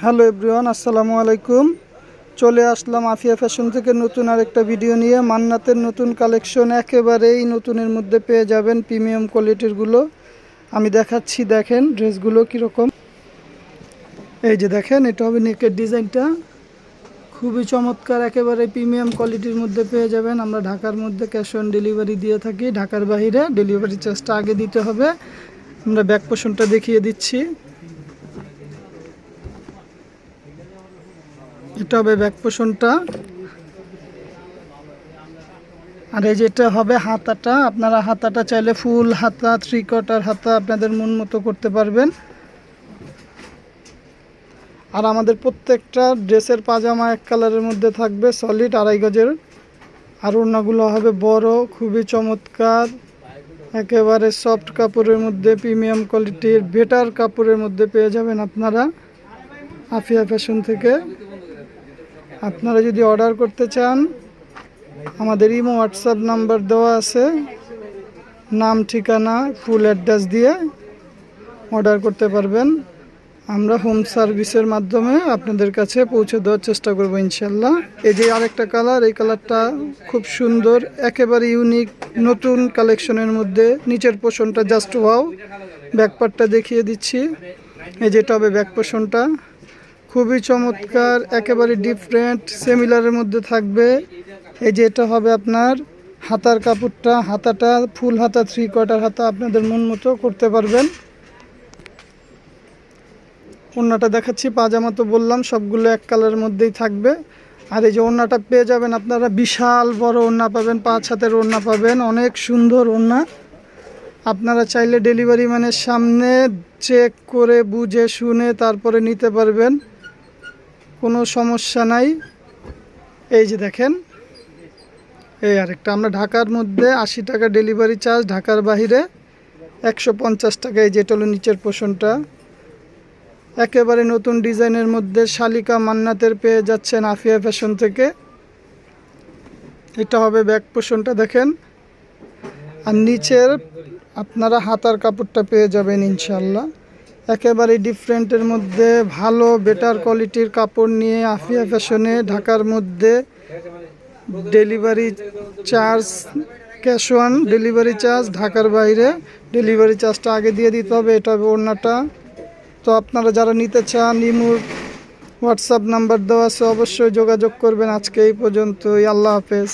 Hello everyone, আসসালামু আলাইকুম। চলে আসলাম আফিয়া ফ্যাশন থেকে নতুন আরেকটা ভিডিও নিয়ে। মান্নাতের নতুন কালেকশন একেবারেই নতুনের মধ্যে পেয়ে যাবেন প্রিমিয়াম কোয়ালিটিরগুলো আমি দেখাচ্ছি, দেখেন ড্রেসগুলো কীরকম। এই যে দেখেন, এটা হবে নেকের ডিজাইনটা। খুবই চমৎকার, একেবারে প্রিমিয়াম কোয়ালিটির মধ্যে পেয়ে যাবেন। আমরা ঢাকার মধ্যে ক্যাশ অন ডেলিভারি দিয়ে থাকি। ঢাকার বাইরে ডেলিভারি চার্জটা আগে দিতে হবে। আমরা ব্যাক পোষণটা দেখিয়ে দিচ্ছি। এটা হবে ব্যাক পোষণটা। আর এই যেটা হবে হাতাটা, আপনারা হাতাটা চাইলে ফুল হাতা থ্রি কোয়ার্টার হাতা আপনাদের মন মতো করতে পারবেন। আর আমাদের প্রত্যেকটা ড্রেসের পাজামা এক কালারের মধ্যে থাকবে সলিড আড়াই গজের। আর ওড়নাগুলো হবে বড়, খুবই চমৎকার। একেবারে সফট কাপড়ের মধ্যে প্রিমিয়াম কোয়ালিটির বেটার কাপড়ের মধ্যে পেয়ে যাবেন আপনারা। আফিয়া ফ্যাশন থেকে। আপনারা যদি অর্ডার করতে চান, আমাদের ইমো হোয়াটসঅ্যাপ নাম্বার দেওয়া আছে। নাম, ঠিকানা, ফুল অ্যাড্রেস দিয়ে অর্ডার করতে পারবেন। আমরা হোম সার্ভিসের মাধ্যমে আপনাদের কাছে পৌঁছে দেওয়ার চেষ্টা করব ইনশাল্লাহ। এই যে আরেকটা কালার, এই কালারটা খুব সুন্দর, একেবারে ইউনিক, নতুন কালেকশনের মধ্যে। নিচের পোষণটা জাস্ট ওয়াও ব্যাকপারটা দেখিয়ে দিচ্ছি। এই যেটা হবে ব্যাক পোষণটা। খুবই চমৎকার, একেবারে ডিফারেন্ট সেমিলারের মধ্যে থাকবে। এই যে এটা হবে আপনার হাতার কাপড়টা, হাতাটা, ফুল হাতা থ্রি কোয়ার্টার হাতা আপনাদের মন মতো করতে পারবেন। ওড়নাটা দেখাচ্ছি, পাজামা তো বললাম, সবগুলো এক কালারের মধ্যেই থাকবে। আর এই যে ওড়নাটা পেয়ে যাবেন আপনারা, বিশাল বড় ওড়না পাবেন, পাঁচ হাতের ওড়না পাবেন, অনেক সুন্দর ওড়না। আপনারা চাইলে ডেলিভারি ম্যানের সামনে চেক করে বুঝে শুনে তারপরে নিতে পারবেন। কোনো সমস্যা নাই। এই যে দেখেন, এই আরেকটা। আমরা ঢাকার মধ্যে আশি টাকা ডেলিভারি চার্জ ঢাকার বাহিরে একশো পঞ্চাশ টাকা এই যেটা হলো নিচের পোষণটা একেবারে নতুন ডিজাইনের মধ্যে শালিকা মান্নাতের পেয়ে যাচ্ছেন আফিয়া ফ্যাশন থেকে। এটা হবে ব্যাক পোষণটা দেখেন। আর নিচের আপনারা হাতার কাপড়টা পেয়ে যাবেন ইনশাল্লাহ একেবারে ডিফারেন্টের মধ্যে, ভালো বেটার কোয়ালিটির কাপড় নিয়ে আফিয়া ফ্যাশনে ঢাকার মধ্যে delivery charge cash on delivery charge ঢাকার বাইরে ডেলিভারি চার্জটা আগে দিয়ে দিতে হবে, এটা ওড়নাটা। তো আপনারা যারা নিতে চান ইমুর হোয়াটসঅ্যাপ নাম্বার দেওয়া আছে, অবশ্যই যোগাযোগ করবেন। আজকে এই পর্যন্তই, আল্লাহ হাফেজ।